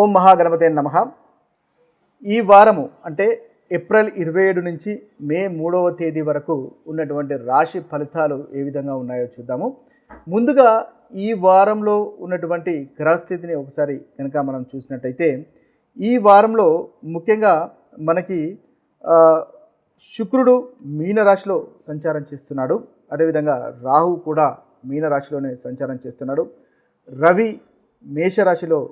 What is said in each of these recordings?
ఓం మహాగణపతే నమ. ఈ వారము అంటే ఏప్రిల్ ఇరవై ఏడు నుంచి మే మూడవ తేదీ వరకు ఉన్నటువంటి రాశి ఫలితాలు ఏ విధంగా ఉన్నాయో చూద్దాము. ముందుగా ఈ వారంలో ఉన్నటువంటి గ్రహస్థితిని ఒకసారి కనుక మనం చూసినట్టయితే ఈ వారంలో ముఖ్యంగా మనకి శుక్రుడు మీనరాశిలో సంచారం చేస్తున్నాడు. అదేవిధంగా రాహు కూడా మీనరాశిలోనే సంచారం చేస్తున్నాడు. రవి మేషరాశిలో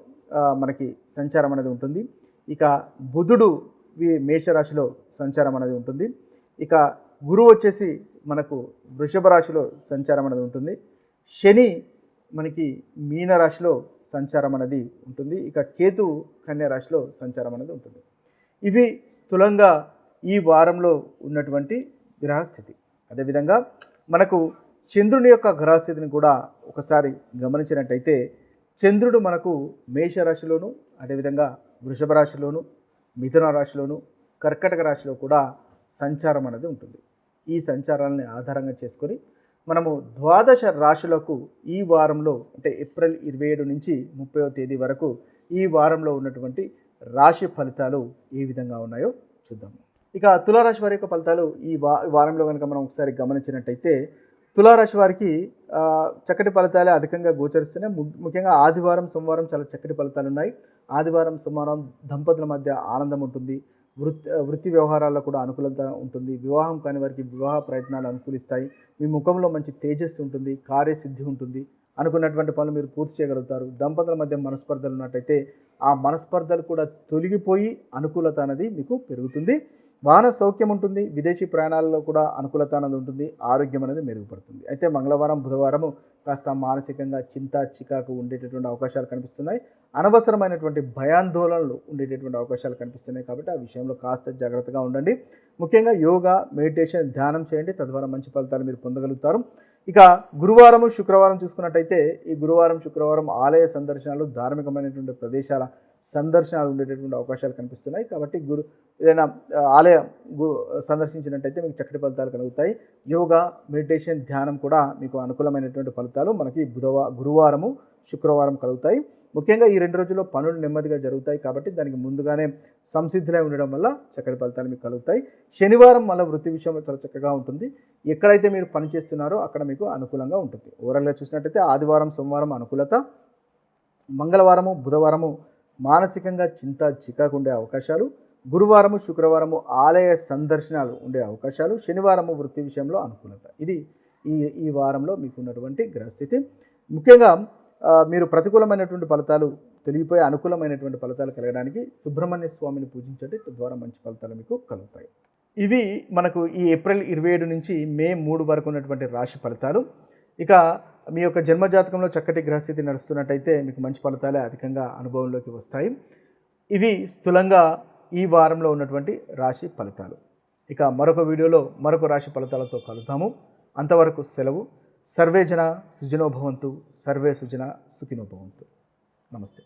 మనకి సంచారం అనేది ఉంటుంది. ఇక బుధుడు మేషరాశిలో సంచారం అనేది ఉంటుంది. ఇక గురువు వచ్చేసి మనకు వృషభ రాశిలో సంచారం అనేది ఉంటుంది. శని మనకి మీనరాశిలో సంచారం అనేది ఉంటుంది. ఇక కేతు కన్యా రాశిలో సంచారం అనేది ఉంటుంది. ఇవి స్థూలంగా ఈ వారంలో ఉన్నటువంటి గ్రహస్థితి. అదేవిధంగా మనకు చంద్రుని యొక్క గ్రహస్థితిని కూడా ఒకసారి గమనించినట్టయితే చంద్రుడు మనకు మేషరాశిలోను అదేవిధంగా వృషభ రాశిలోను మిథున రాశిలోను కర్కటక రాశిలో కూడా సంచారం అనేది ఉంటుంది. ఈ సంచారాలని ఆధారంగా చేసుకొని మనము ద్వాదశ రాశులకు ఈ వారంలో అంటే ఏప్రిల్ ఇరవై ఏడు నుంచి ముప్పైవ తేదీ వరకు ఈ వారంలో ఉన్నటువంటి రాశి ఫలితాలు ఏ విధంగా ఉన్నాయో చూద్దాము. ఇక తులారాశి వారి యొక్క ఫలితాలు ఈ వా వారంలో కనుక మనం ఒకసారి గమనించినట్టయితే తులారాశి వారికి చక్కటి ఫలితాలే అధికంగా గోచరిస్తున్నాయి. ము- ముఖ్యంగా ఆదివారం సోమవారం చాలా చక్కటి ఫలితాలు ఉన్నాయి ఆదివారం సోమవారం దంపతుల మధ్య ఆనందం ఉంటుంది. వృత్తి వృత్తి వ్యవహారాల్లో కూడా అనుకూలత ఉంటుంది. వివాహం కాని వారికి వివాహ ప్రయత్నాలు అనుకూలిస్తాయి. మీ ముఖంలో మంచి తేజస్సు ఉంటుంది. కార్యసిద్ధి ఉంటుంది. అనుకున్నటువంటి పనులు మీరు పూర్తి చేయగలుగుతారు. దంపతుల మధ్య మనస్పర్ధలు ఉన్నట్టయితే ఆ మనస్పర్ధలు కూడా తొలగిపోయి అనుకూలత అనేది మీకు పెరుగుతుంది. వాహన సౌఖ్యం ఉంటుంది విదేశీ ప్రయాణాలలో కూడా అనుకూలత అనేది ఉంటుంది ఆరోగ్యం అనేది మెరుగుపడుతుంది. అయితే మంగళవారం బుధవారము కాస్త మానసికంగా చింత చికాకు ఉండేటటువంటి అవకాశాలు కనిపిస్తున్నాయి. అనవసరమైనటువంటి భయాందోళనలు ఉండేటటువంటి అవకాశాలు కనిపిస్తున్నాయి కాబట్టి ఆ విషయంలో కాస్త జాగ్రత్తగా ఉండండి. ముఖ్యంగా యోగా మెడిటేషన్ ధ్యానం చేయండి. తద్వారా మంచి ఫలితాలు మీరు పొందగలుగుతారు. ఇక గురువారము శుక్రవారం చూసుకున్నట్టయితే ఈ గురువారం శుక్రవారం ఆలయ సందర్శనలు ధార్మికమైనటువంటి ప్రదేశాల సందర్శనాలు ఉండేటటువంటి అవకాశాలు కనిపిస్తున్నాయి. కాబట్టి గురు ఏదైనా ఆలయ ఆలయం గు సందర్శించినట్టయితే మీకు చక్కటి ఫలితాలు కలుగుతాయి. యోగా మెడిటేషన్ ధ్యానం కూడా మీకు అనుకూలమైనటువంటి ఫలితాలు మనకి బుధవా గురువారము శుక్రవారం కలుగుతాయి. ముఖ్యంగా ఈ రెండు రోజుల్లో పనులు నెమ్మదిగా జరుగుతాయి కాబట్టి దానికి ముందుగానే సంసిద్ధులై ఉండడం వల్ల చక్కటి ఫలితాలు మీకు కలుగుతాయి. శనివారం మళ్ళీ వృత్తి విషయంలో చాలా చక్కగా ఉంటుంది. ఎక్కడైతే మీరు పని చేస్తున్నారో అక్కడ మీకు అనుకూలంగా ఉంటుంది. ఓవరాల్గా చూసినట్టయితే ఆదివారం సోమవారం అనుకూలత. మంగళవారము బుధవారము మానసికంగా చింత చికాకు ఉండే అవకాశాలు గురువారము శుక్రవారము ఆలయ సందర్శనాలు ఉండే అవకాశాలు శనివారము వృత్తి విషయంలో అనుకూలత. ఇది ఈ ఈ వారంలో మీకు ఉన్నటువంటి గ్రహస్థితి. ముఖ్యంగా మీరు ప్రతికూలమైనటువంటి ఫలితాలు తొలగిపోయి అనుకూలమైనటువంటి ఫలితాలు కలగడానికి సుబ్రహ్మణ్య స్వామిని పూజించండి. తద్వారా మంచి ఫలితాలు మీకు కలుగుతాయి. ఇవి మనకు ఈ ఏప్రిల్ ఇరవై ఏడు నుంచి మే మూడు వరకు ఉన్నటువంటి రాశి ఫలితాలు. ఇక మీ యొక్క జన్మజాతకంలో చక్కటి గ్రహస్థితి నడుస్తున్నట్టయితే మీకు మంచి ఫలితాలే అధికంగా అనుభవంలోకి వస్తాయి. ఇవి స్థూలంగా ఈ వారంలో ఉన్నటువంటి రాశి ఫలితాలు. ఇక మరొక వీడియోలో మరొక రాశి ఫలితాలతో కలుద్దాము. అంతవరకు సెలవు. సర్వే జన సుజనోభవంతు సర్వే సుజన సుఖినోభవంతు నమస్తే.